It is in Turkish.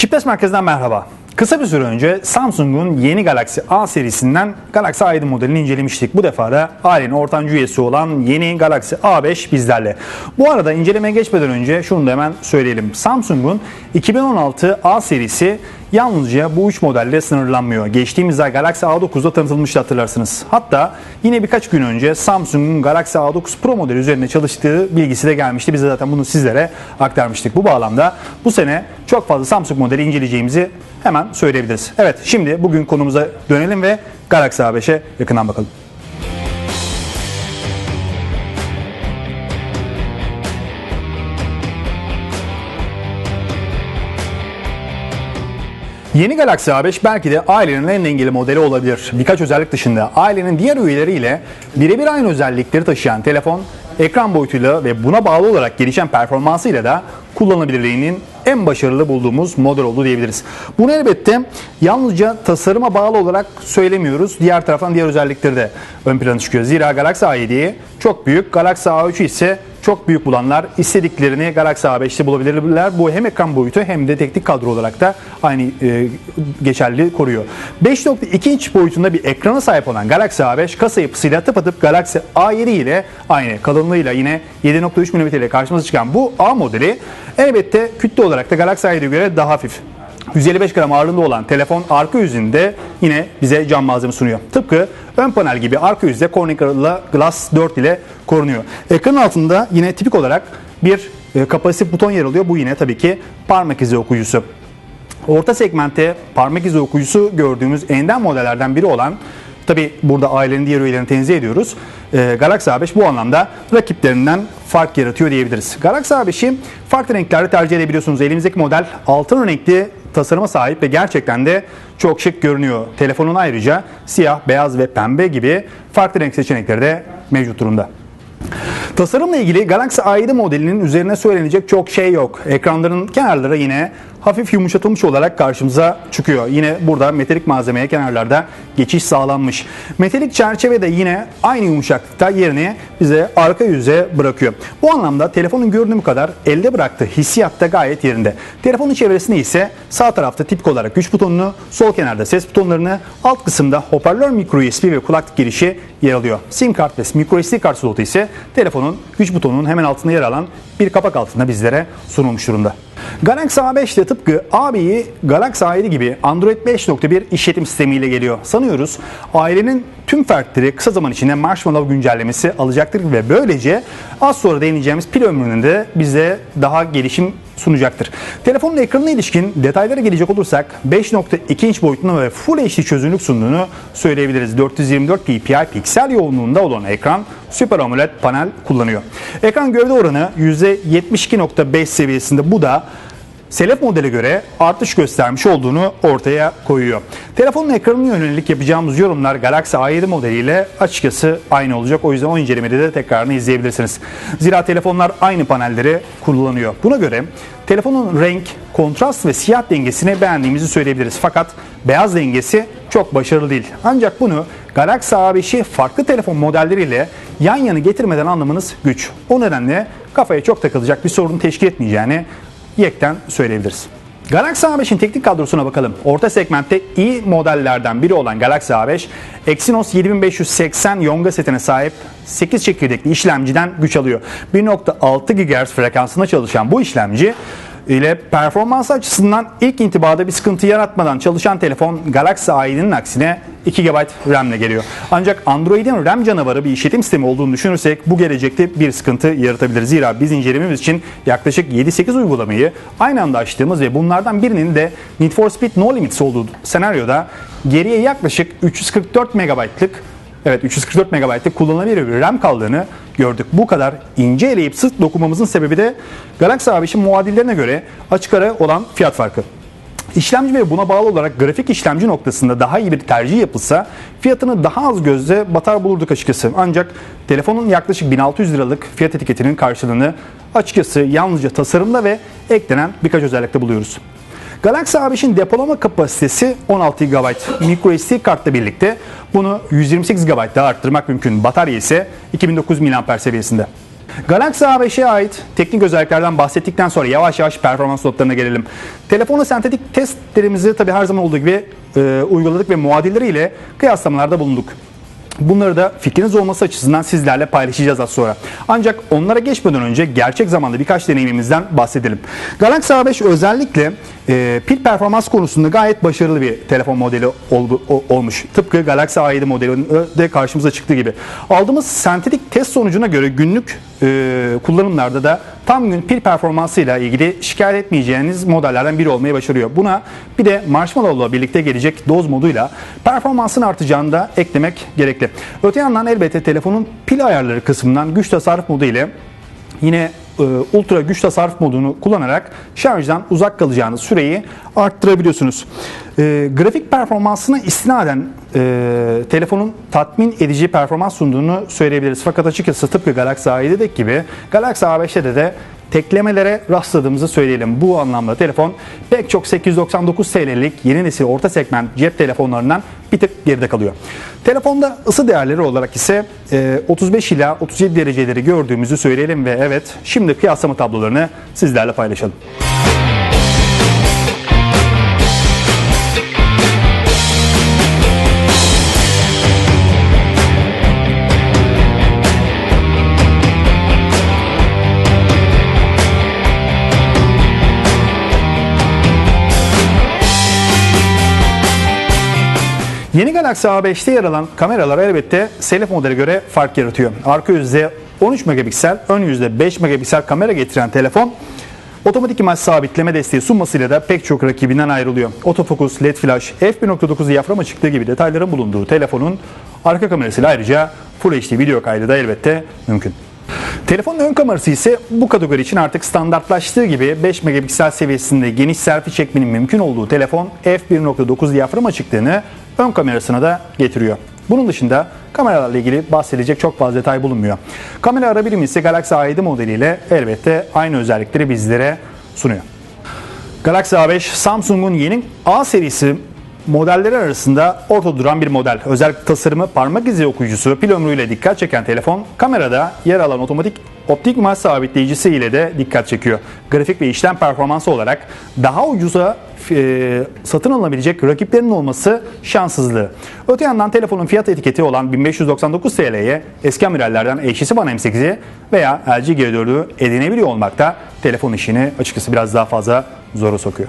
Çipes Merkez'den merhaba. Kısa bir süre önce Samsung'un yeni Galaxy A serisinden Galaxy A7 modelini incelemiştik. Bu defa da ailenin ortancı üyesi olan yeni Galaxy A5 bizlerle. Bu arada incelemeye geçmeden önce şunu da hemen söyleyelim. Samsung'un 2016 A serisi yalnızca bu üç modelle sınırlanmıyor. Geçtiğimiz ay Galaxy A9'da tanıtılmıştı hatırlarsınız. Hatta yine birkaç gün önce Samsung'un Galaxy A9 Pro modeli üzerinde çalıştığı bilgisi de gelmişti. Biz de zaten bunu sizlere aktarmıştık. Bu bağlamda bu sene çok fazla Samsung modeli inceleyeceğimizi hemen söyleyebiliriz. Evet şimdi bugün konumuza dönelim ve Galaxy A5'e yakından bakalım. Yeni Galaxy A5 belki de ailenin en dengeli modeli olabilir. Birkaç özellik dışında ailenin diğer üyeleriyle birebir aynı özellikleri taşıyan telefon, ekran boyutuyla ve buna bağlı olarak gelişen performansıyla da kullanılabilirliğinin en başarılı bulduğumuz model oldu diyebiliriz. Bunu elbette yalnızca tasarıma bağlı olarak söylemiyoruz. Diğer taraftan diğer özellikleri de ön plana çıkıyor. Zira Galaxy A7'yi çok büyük, Galaxy A3'ü ise çok büyük bulanlar istediklerini Galaxy A5'te bulabilirler. Bu hem ekran boyutu hem de teknik kadro olarak da aynı e, geçerli koruyor. 5.2 inç boyutunda bir ekrana sahip olan Galaxy A5 kasa yapısıyla tıpatıp Galaxy A7 ile aynı kalınlığıyla yine 7.3 mm ile karşımıza çıkan bu A modeli elbette kütle olarak da Galaxy A7'ye göre daha hafif. 155 gram ağırlığında olan telefon arka yüzünde yine bize cam malzeme sunuyor. Tıpkı ön panel gibi arka yüzde Corning Glass 4 ile korunuyor. Ekranın altında yine tipik olarak bir e, kapasitif buton yer alıyor. Bu yine tabii ki parmak izi okuyucusu. Orta segmente parmak izi okuyucusu gördüğümüz enden modellerden biri olan Tabi burada ailenin diğer üyelerini tenzih ediyoruz. Ee, Galaxy A5 bu anlamda rakiplerinden fark yaratıyor diyebiliriz. Galaxy A5'i farklı renklerde tercih edebiliyorsunuz. Elimizdeki model altın renkli tasarıma sahip ve gerçekten de çok şık görünüyor. Telefonun ayrıca siyah, beyaz ve pembe gibi farklı renk seçenekleri de mevcut durumda. Tasarımla ilgili Galaxy A7 modelinin üzerine söylenecek çok şey yok. Ekranların kenarları yine hafif yumuşatılmış olarak karşımıza çıkıyor. Yine burada metalik malzemeye kenarlarda geçiş sağlanmış. Metalik çerçeve de yine aynı yumuşaklıkta yerini bize arka yüze bırakıyor. Bu anlamda telefonun görünümü kadar elde bıraktığı hissiyat da gayet yerinde. Telefonun çevresinde ise sağ tarafta tipik olarak güç butonunu, sol kenarda ses butonlarını, alt kısımda hoparlör micro USB ve kulaklık girişi yer alıyor. SIM kart ve micro SD kart slotu ise telefonun güç butonunun hemen altında yer alan bir kapak altında bizlere sunulmuş durumda. Galaxy A5 de tıpkı AB'yi Galaxy A7 gibi Android 5.1 işletim sistemiyle geliyor. Sanıyoruz ailenin tüm fertleri kısa zaman içinde Marshmallow güncellemesi alacaktır ve böylece az sonra değineceğimiz pil ömrünün de bize daha gelişim sunacaktır. Telefonun ekranına ilişkin detaylara gelecek olursak 5.2 inç boyutunda ve Full HD çözünürlük sunduğunu söyleyebiliriz. 424 ppi piksel yoğunluğunda olan ekran Super AMOLED panel kullanıyor. Ekran gövde oranı %72.5 seviyesinde bu da Selef modele göre artış göstermiş olduğunu ortaya koyuyor. Telefonun ekranına yönelik yapacağımız yorumlar Galaxy A7 modeliyle açıkçası aynı olacak. O yüzden o incelemede de tekrarını izleyebilirsiniz. Zira telefonlar aynı panelleri kullanıyor. Buna göre telefonun renk, kontrast ve siyah dengesini beğendiğimizi söyleyebiliriz. Fakat beyaz dengesi çok başarılı değil. Ancak bunu Galaxy A5'i farklı telefon modelleriyle yan yana getirmeden anlamanız güç. O nedenle kafaya çok takılacak bir sorun teşkil etmeyeceğini yekten söyleyebiliriz. Galaxy A5'in teknik kadrosuna bakalım. Orta segmentte iyi modellerden biri olan Galaxy A5, Exynos 7580 Yonga setine sahip 8 çekirdekli işlemciden güç alıyor. 1.6 GHz frekansında çalışan bu işlemci ile performans açısından ilk intibada bir sıkıntı yaratmadan çalışan telefon Galaxy A7'nin aksine 2 GB RAM ile geliyor. Ancak Android'in RAM canavarı bir işletim sistemi olduğunu düşünürsek bu gelecekte bir sıkıntı yaratabilir. Zira biz incelememiz için yaklaşık 7-8 uygulamayı aynı anda açtığımız ve bunlardan birinin de Need for Speed No Limits olduğu senaryoda geriye yaklaşık 344 MB'lık Evet 344 MB'lık kullanılabilir bir RAM kaldığını gördük. Bu kadar ince eleyip sık dokunmamızın sebebi de Galaxy A5'in muadillerine göre açık ara olan fiyat farkı. İşlemci ve buna bağlı olarak grafik işlemci noktasında daha iyi bir tercih yapılsa fiyatını daha az gözle batar bulurduk açıkçası. Ancak telefonun yaklaşık 1600 liralık fiyat etiketinin karşılığını açıkçası yalnızca tasarımda ve eklenen birkaç özellikte buluyoruz. Galaxy A5'in depolama kapasitesi 16 GB microSD kartla birlikte bunu 128 GB daha arttırmak mümkün. Batarya ise 2009 mAh seviyesinde. Galaxy A5'e ait teknik özelliklerden bahsettikten sonra yavaş yavaş performans notlarına gelelim. Telefonla sentetik testlerimizi tabi her zaman olduğu gibi e, uyguladık ve muadilleriyle kıyaslamalarda bulunduk. Bunları da fikriniz olması açısından sizlerle paylaşacağız az sonra. Ancak onlara geçmeden önce gerçek zamanda birkaç deneyimimizden bahsedelim. Galaxy A5 özellikle e, pil performans konusunda gayet başarılı bir telefon modeli oldu- o- olmuş. Tıpkı Galaxy A7 modelinde karşımıza çıktığı gibi. Aldığımız sentetik test sonucuna göre günlük e, kullanımlarda da tam gün pil performansıyla ilgili şikayet etmeyeceğiniz modellerden biri olmayı başarıyor. Buna bir de Marshmallow'la birlikte gelecek doz moduyla performansın artacağını da eklemek gerekli. Öte yandan elbette telefonun pil ayarları kısmından güç tasarruf modu ile yine e, ultra güç tasarruf modunu kullanarak şarjdan uzak kalacağınız süreyi arttırabiliyorsunuz. E, grafik performansına istinaden e, telefonun tatmin edici performans sunduğunu söyleyebiliriz. Fakat açıkçası tıpkı Galaxy A7'deki gibi Galaxy A5'te de teklemelere rastladığımızı söyleyelim. Bu anlamda telefon pek çok 899 TL'lik yeni nesil orta segment cep telefonlarından bir tık geride kalıyor. Telefonda ısı değerleri olarak ise e, 35 ila 37 dereceleri gördüğümüzü söyleyelim ve evet şimdi kıyaslama tablolarını sizlerle paylaşalım. Yeni Galaxy A5'te yer alan kameralar elbette selfie modele göre fark yaratıyor. Arka yüzde 13 megapiksel, ön yüzde 5 megapiksel kamera getiren telefon otomatik imaj sabitleme desteği sunmasıyla da pek çok rakibinden ayrılıyor. Otofokus, LED flash, f1.9 diyaframa çıktığı gibi detayların bulunduğu telefonun arka kamerasıyla ayrıca Full HD video kaydı da elbette mümkün. Telefonun ön kamerası ise bu kategori için artık standartlaştığı gibi 5 megapiksel seviyesinde geniş selfie çekmenin mümkün olduğu telefon f1.9 diyafram açıklığını ön kamerasına da getiriyor. Bunun dışında kameralarla ilgili bahsedilecek çok fazla detay bulunmuyor. Kamera ara birimi ise Galaxy A7 modeliyle elbette aynı özellikleri bizlere sunuyor. Galaxy A5 Samsung'un yeni A serisi modelleri arasında ortada duran bir model. Özellikle tasarımı parmak izi okuyucusu pil ömrüyle dikkat çeken telefon kamerada yer alan otomatik optik imaj sabitleyicisi ile de dikkat çekiyor. Grafik ve işlem performansı olarak daha ucuza e, satın alınabilecek rakiplerinin olması şanssızlığı. Öte yandan telefonun fiyat etiketi olan 1599 TL'ye eski amirallerden HTC One M8'i veya LG G4'ü edinebiliyor olmak da telefon işini açıkçası biraz daha fazla zora sokuyor.